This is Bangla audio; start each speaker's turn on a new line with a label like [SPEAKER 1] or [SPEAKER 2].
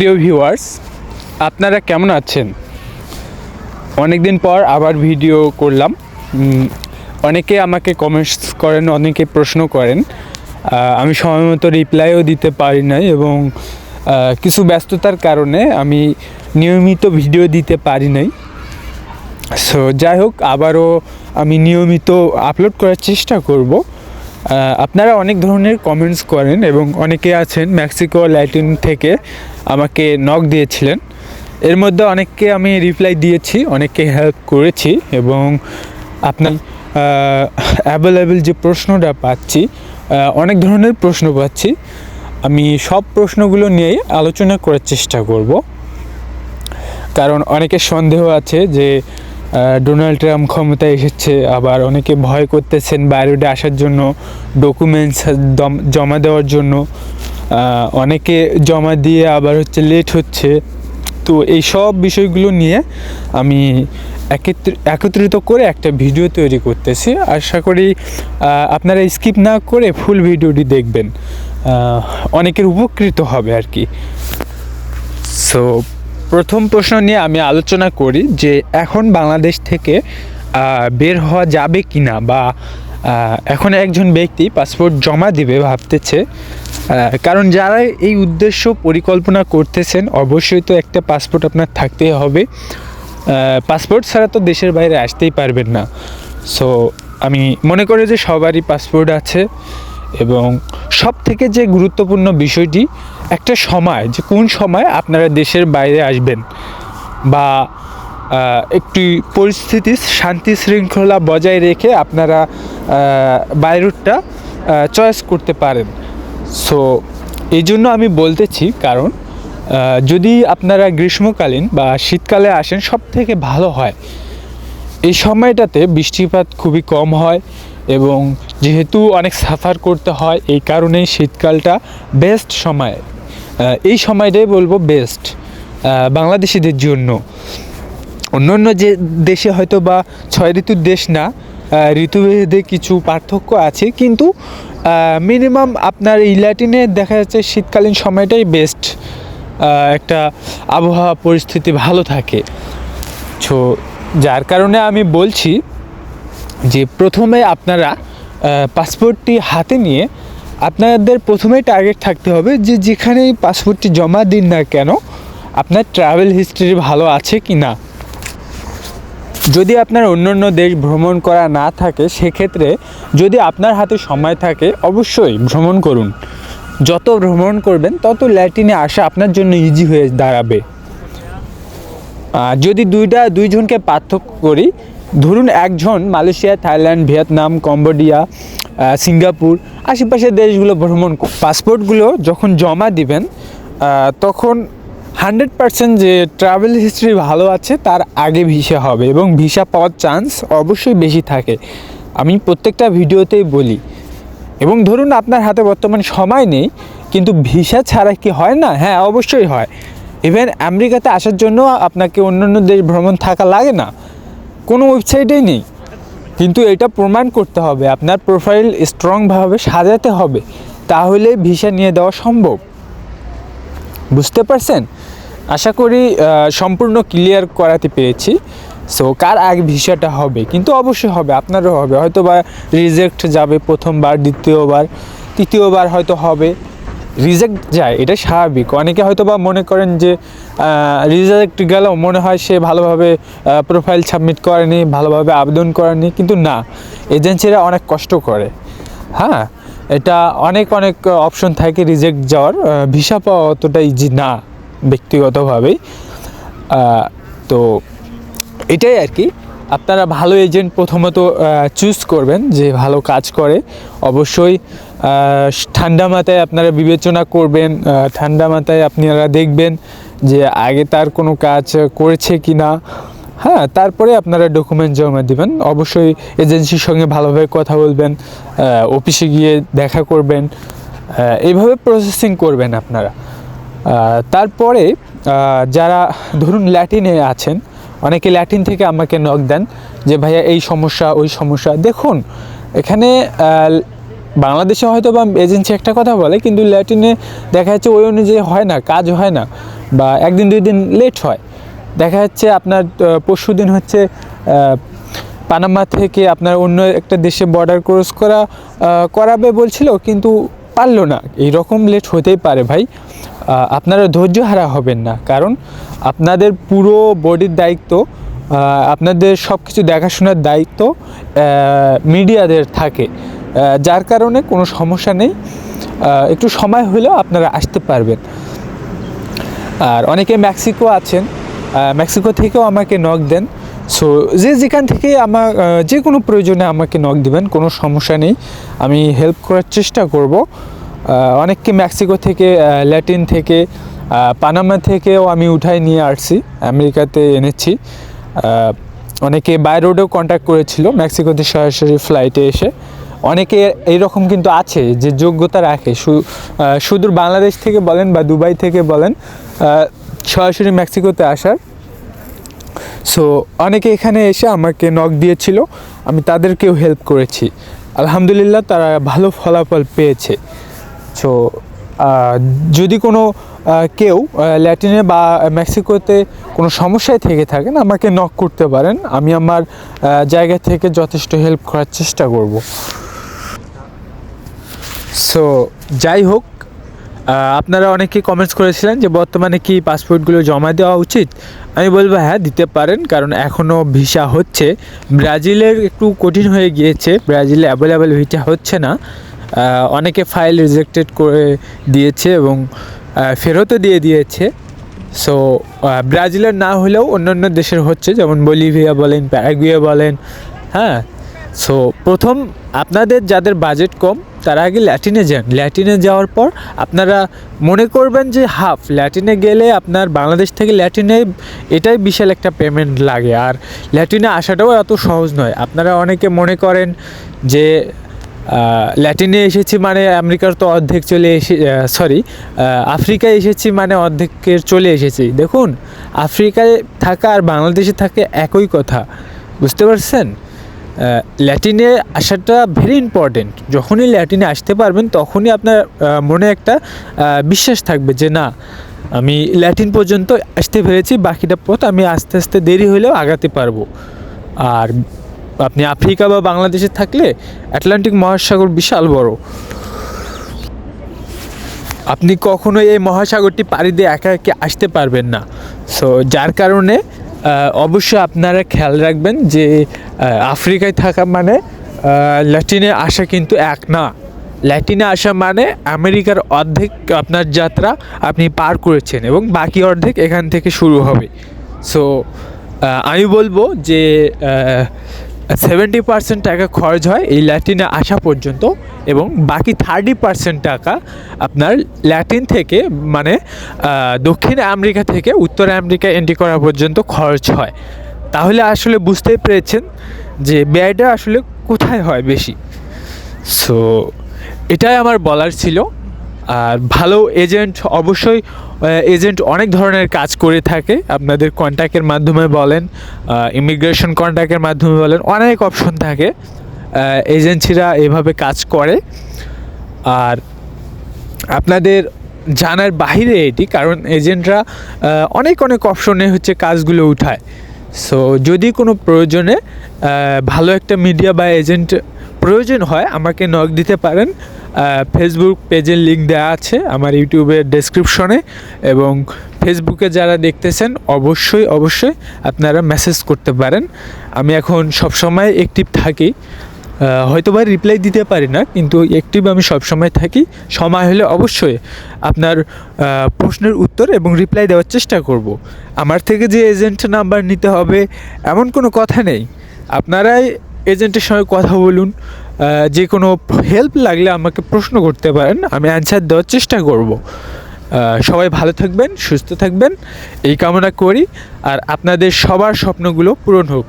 [SPEAKER 1] প্রিয় ভিউয়ার্স, আপনারা কেমন আছেন? অনেক দিন পর আবার ভিডিও করলাম। অনেকে আমাকে কমেন্টস করেন, অনেকে প্রশ্ন করেন। আমি সময় মতো রিপ্লাইও দিতে পারি নাই এবং কিছু ব্যস্ততার কারণে আমি নিয়মিত ভিডিও দিতে পারি নাই। সো যাই হোক, আবারও আমি নিয়মিত আপলোড করার চেষ্টা করব। আপনারা অনেক ধরনের কমেন্টস করেন এবং অনেকে আছেন মেক্সিকো ল্যাটিন থেকে আমাকে নক দিয়েছিলেন। এর মধ্যে অনেককে আমি রিপ্লাই দিয়েছি, অনেককে হেল্প করেছি এবং আপনার অ্যাভেলেবেল যে প্রশ্নটা পাচ্ছি অনেক ধরনের প্রশ্ন পাচ্ছি। আমি সব প্রশ্নগুলো নিয়েই আলোচনা করার চেষ্টা করব। কারণ অনেকের সন্দেহ আছে যে ডোনাল্ড ট্রাম্প ক্ষমতায় এসেছে, আবার অনেকে ভয় করতেছেন বাইরে আসার জন্য ডকুমেন্টস জমা দেওয়ার জন্য। অনেকে জমা দিয়ে আবার হচ্ছে লেট হচ্ছে। তো এই সব বিষয়গুলো নিয়ে আমি একত্রি- একত্রিত করে একটা ভিডিও তৈরি করতেছি। আশা করি আপনারা স্কিপ না করে ফুল ভিডিওটি দেখবেন। অনেকের উপকৃত হবে আর কি। সো প্রথম প্রশ্ন নিয়ে আমি আলোচনা করি যে এখন বাংলাদেশ থেকে বের হওয়া যাবে কি না বা এখন একজন ব্যক্তি পাসপোর্ট জমা দিবে ভাবতেছে। কারণ যারা এই উদ্দেশ্য পরিকল্পনা করতেছেন, অবশ্যই তো একটা পাসপোর্ট আপনার থাকতেই হবে। পাসপোর্ট ছাড়া তো দেশের বাইরে আসতেই পারবেন না। সো আমি মনে করি যে সবারই পাসপোর্ট আছে এবং সব থেকে যে গুরুত্বপূর্ণ বিষয়টি একটা সময় যে কোন সময় আপনারা দেশের বাইরে আসবেন বা একটি পরিস্থিতি শান্তি শৃঙ্খলা বজায় রেখে আপনারা বাইরুটটা চয়েস করতে পারেন। সো এই জন্য আমি বলতেছি কারণ যদি আপনারা গ্রীষ্মকালীন বা শীতকালে আসেন সব থেকে ভালো হয়। এই সময়টাতে বৃষ্টিপাত খুবই কম হয় এবং যেহেতু অনেক সাফার করতে হয়, এই কারণেই শীতকালটা বেস্ট সময়। এই সময়টাই বলব বেস্ট বাংলাদেশিদের জন্য। অন্য অন্য যে দেশে হয়তো বা ছয় ঋতুর দেশ না ঋতুভেদে কিছু পার্থক্য আছে, কিন্তু মিনিমাম আপনার এই ল্যাটিনে দেখা যাচ্ছে শীতকালীন সময়টাই বেস্ট একটা আবহাওয়া পরিস্থিতি ভালো থাকে। সো যার কারণে আমি বলছি যে প্রথমে আপনারা পাসপোর্টটি হাতে নিয়ে আপনাদের প্রথমেই টার্গেট থাকতে হবে যে যেখানেই পাসপোর্টটি জমা দিন না কেন, আপনার ট্রাভেল হিস্ট্রি ভালো আছে কি না। যদি আপনার অন্য অন্য দেশ ভ্রমণ করা না থাকে, সেক্ষেত্রে যদি আপনার হাতে সময় থাকে, অবশ্যই ভ্রমণ করুন। যত ভ্রমণ করবেন, তত ল্যাটিনে আসা আপনার জন্য ইজি হয়ে দাঁড়াবে। যদি দুইটা, দুইজনকে পার্থক্য করি, ধরুন একজন Malaysia, Thailand, Vietnam, Cambodia Singapore আশেপাশের দেশগুলো ভ্রমণ পাসপোর্টগুলো যখন জমা দিবেন তখন হান্ড্রেড পার্সেন্ট যে ট্রাভেল হিস্ট্রি ভালো আছে, তার আগে ভিসা হবে এবং ভিসা পাওয়ার চান্স অবশ্যই বেশি থাকে। আমি প্রত্যেকটা ভিডিওতেই বলি। এবং ধরুন আপনার হাতে বর্তমান সময় নেই, কিন্তু ভিসা ছাড়া কি হয় না? হ্যাঁ অবশ্যই হয়। ইভেন আমেরিকাতে আসার জন্য আপনাকে অন্য অন্য দেশ ভ্রমণ থাকা লাগে না। কোনো ওয়েবসাইটেই নেই। কিন্তু এটা প্রমাণ করতে হবে, আপনার প্রোফাইল স্ট্রংভাবে সাজাতে হবে, তাহলে ভিসা নিয়ে দেওয়া সম্ভব। বুঝতে পারছেন? আশা করি সম্পূর্ণ ক্লিয়ার করাতে পেরেছি। সো কার আগে ভিসাটা হবে? কিন্তু অবশ্যই হবে, আপনারও হবে। হয়তো বা রিজেক্ট যাবে প্রথমবার, দ্বিতীয়বার, তৃতীয়বার হয়তো হবে। রিজেক্ট যায় এটা স্বাভাবিক। অনেকে হয়তো বা মনে করেন যে রিজেক্ট গেলেও মনে হয় সে ভালোভাবে প্রোফাইল সাবমিট করেনি, ভালোভাবে আবেদন করেনি, কিন্তু না এজেন্সিরা অনেক কষ্ট করে। হ্যাঁ এটা অনেক অনেক অপশন থাকে রিজেক্ট যাওয়ার ভিসা পাওয়া অতটা ইজি না, ব্যক্তিগতভাবেই। তো এটাই আর কি। আপনারা ভালো এজেন্ট প্রথমত চুজ করবেন যে ভালো কাজ করে। অবশ্যই ঠান্ডা মাথায় আপনারা বিবেচনা করবেন ঠান্ডা মাথায় আপনারা দেখবেন যে আগে তার কোনো কাজ করেছে কি না হ্যাঁ তারপরে আপনারা ডকুমেন্ট জমা দিবেন। অবশ্যই এজেন্সির সঙ্গে ভালোভাবে কথা বলবেন অফিসে গিয়ে দেখা করবেন এইভাবে প্রসেসিং করবেন আপনারা। তারপরে যারা, ধরুন ল্যাটিনে আছেন অনেকে ল্যাটিন থেকে আমাকে নক দেন যে, ভাইয়া, এই সমস্যা, ওই সমস্যা। দেখুন, এখানে বাংলাদেশে হয়তো বা এজেন্সি একটা কথা বলে, কিন্তু ল্যাটিনে দেখা যাচ্ছে ওই অনুযায়ী হয় না, কাজ হয় না বা একদিন, দুই দিন লেট হয়। দেখা যাচ্ছে আপনার পরশু দিন হচ্ছে পানামা থেকে আপনার অন্য একটা দেশে বর্ডার ক্রস করা করাবে বলছিল, কিন্তু পারল না। এইরকম লেট হতেই পারে ভাই। আপনারা ধৈর্য হারা হবেন না। কারণ আপনাদের পুরো বডির দায়িত্ব আপনাদের সব কিছু দেখাশোনার দায়িত্ব মিডিয়াদের থাকে। যার কারণে কোনো সমস্যা নেই। একটু সময় হলেও আপনারা আসতে পারবেন। আর অনেকে মেক্সিকো আছেন। মেক্সিকো থেকেও আমাকে নক দেন। সো যে যেখান থেকে আমার যে কোনো প্রয়োজনে আমাকে নক দিবেন, কোনো সমস্যা নেই। আমি হেল্প করার চেষ্টা করব। অনেককে মেক্সিকো থেকে ল্যাটিন থেকে পানামা থেকেও আমি উঠাই নিয়ে আসছি, আমেরিকাতে এনেছি। অনেকে বাই রোডেও কন্ট্যাক্ট করেছিল, মেক্সিকোতে সরাসরি ফ্লাইটে এসে। অনেকে এইরকম কিন্তু আছে যে যোগ্যতা রাখে। সুদূর বাংলাদেশ থেকে বলেন বা দুবাই থেকে বলেন সরাসরি মেক্সিকোতে আসার। সো অনেকে এখানে এসে আমাকে নক দিয়েছিল, আমি তাদেরকেও হেল্প করেছি। আলহামদুলিল্লাহ তারা ভালো ফলাফল পেয়েছে। সো যদি কোনো কেউ ল্যাটিনে বা মেক্সিকোতে কোনো সমস্যায় থেকে থাকেন, আমাকে নক করতে পারেন। আমি আমার জায়গা থেকে যথেষ্ট হেল্প করার চেষ্টা করব। সো যাই হোক আপনারা অনেকে কমেন্টস করেছিলেন যে, বর্তমানে কি পাসপোর্টগুলো জমা দেওয়া উচিত? আমি বলব হ্যাঁ দিতে পারেন, কারণ এখনও ভিসা হচ্ছে। ব্রাজিলের একটু কঠিন হয়ে গিয়েছে। ব্রাজিলে অ্যাভেলেবেল ভিসা হচ্ছে না। অনেকে ফাইল রিজেক্টেড করে দিয়েছে এবং ফেরতও দিয়ে দিয়েছে। সো ব্রাজিলের না হলেও অন্যান্য দেশের হচ্ছে, যেমন বলিভিয়া বলেন, প্যারাগুয়ে বলেন হ্যাঁ? সো প্রথম আপনাদের যাদের বাজেট কম, তারা আগে ল্যাটিনে যান। ল্যাটিনে যাওয়ার পর আপনারা মনে করবেন যে হাফ ল্যাটিনে গেলে আপনার বাংলাদেশ থেকে ল্যাটিনে এটাই বিশাল একটা পেমেন্ট লাগে। আর ল্যাটিনে আসাটাও এত সহজ নয়। আপনারা অনেকে মনে করেন যে ল্যাটিনে এসেছি মানে আমেরিকার তো অর্ধেক চলে এসে সরি আফ্রিকায় এসেছি মানে অর্ধেকের চলে এসেছি। দেখুন, আফ্রিকায় থাকা আর বাংলাদেশে থাকে একই কথা। বুঝতে পারছেন? ল্যাটিনে আসাটা ভেরি ইম্পর্টেন্ট যখনই ল্যাটিনে আসতে পারবেন, তখনই আপনার মনে একটা বিশ্বাস থাকবে যে না, আমি ল্যাটিন পর্যন্ত আসতে পেরেছি, বাকিটা পথ আমি আস্তে আস্তে দেরি হলেও আগাতে পারব। আর আপনি আফ্রিকা বা বাংলাদেশে থাকলে আটলান্টিক মহাসাগর বিশাল বড়। আপনি কখনোই এই মহাসাগরটি পাড়ি দিয়ে একা একে আসতে পারবেন না। সো যার কারণে অবশ্যই আপনারা খেয়াল রাখবেন যে আফ্রিকায় থাকা মানে ল্যাটিনে আসা কিন্তু এক না। ল্যাটিনে আসা মানে আমেরিকার অর্ধেক আপনার যাত্রা আপনি পার করেছেন এবং বাকি অর্ধেক এখান থেকে শুরু হবে। সো আমি বলব যে সেভেন্টি পার্সেন্ট টাকা খরচ হয় এই ল্যাটিনে আসা পর্যন্ত এবং বাকি থার্টি পার্সেন্ট টাকা আপনার ল্যাটিন থেকে মানে দক্ষিণ আমেরিকা থেকে উত্তর আমেরিকা এন্ট্রি করা পর্যন্ত খরচ হয়। তাহলে আসলে বুঝতেই পেরেছেন যে ব্যয়টা আসলে কোথায় হয় বেশি। সো এটাই আমার বলার ছিল। আর ভালো এজেন্ট অবশ্যই এজেন্ট অনেক ধরনের কাজ করে থাকে। আপনাদের কন্ট্যাক্টের মাধ্যমে বলেন ইমিগ্রেশন কন্ট্যাক্টের মাধ্যমে বলেন, অনেক অপশন থাকে। এজেন্সিরা এভাবে কাজ করে। আর আপনাদের জানার বাহিরে এটি, কারণ এজেন্টরা অনেক অনেক অপশনে হচ্ছে কাজগুলো উঠায়। সো যদি কোনো প্রয়োজনে ভালো একটা মিডিয়া বা এজেন্ট প্রয়োজন হয়, আমাকে নক দিতে পারেন। ফেসবুক পেজের লিঙ্ক দেওয়া আছে আমার ইউটিউবের ডেসক্রিপশনে এবং ফেসবুকে যারা দেখতেছেন, অবশ্যই অবশ্যই আপনারা মেসেজ করতে পারেন। আমি এখন সবসময় অ্যাক্টিভ থাকি। হয়তো বা রিপ্লাই দিতে পারি না, কিন্তু অ্যাক্টিভ আমি সবসময় থাকি। সময় হলে অবশ্যই আপনার প্রশ্নের উত্তর এবং রিপ্লাই দেওয়ার চেষ্টা করব। আমার থেকে যে এজেন্ট নাম্বার নিতে হবে, এমন কোনো কথা নেই। আপনারাই এজেন্টের সঙ্গে কথা বলুন। যে কোনো হেল্প লাগলে আমাকে প্রশ্ন করতে পারেন, আমি অ্যান্সার দেওয়ার চেষ্টা করব। সবাই ভালো থাকবেন, সুস্থ থাকবেন, এই কামনা করি। আর আপনাদের সবার স্বপ্নগুলো পূরণ হোক।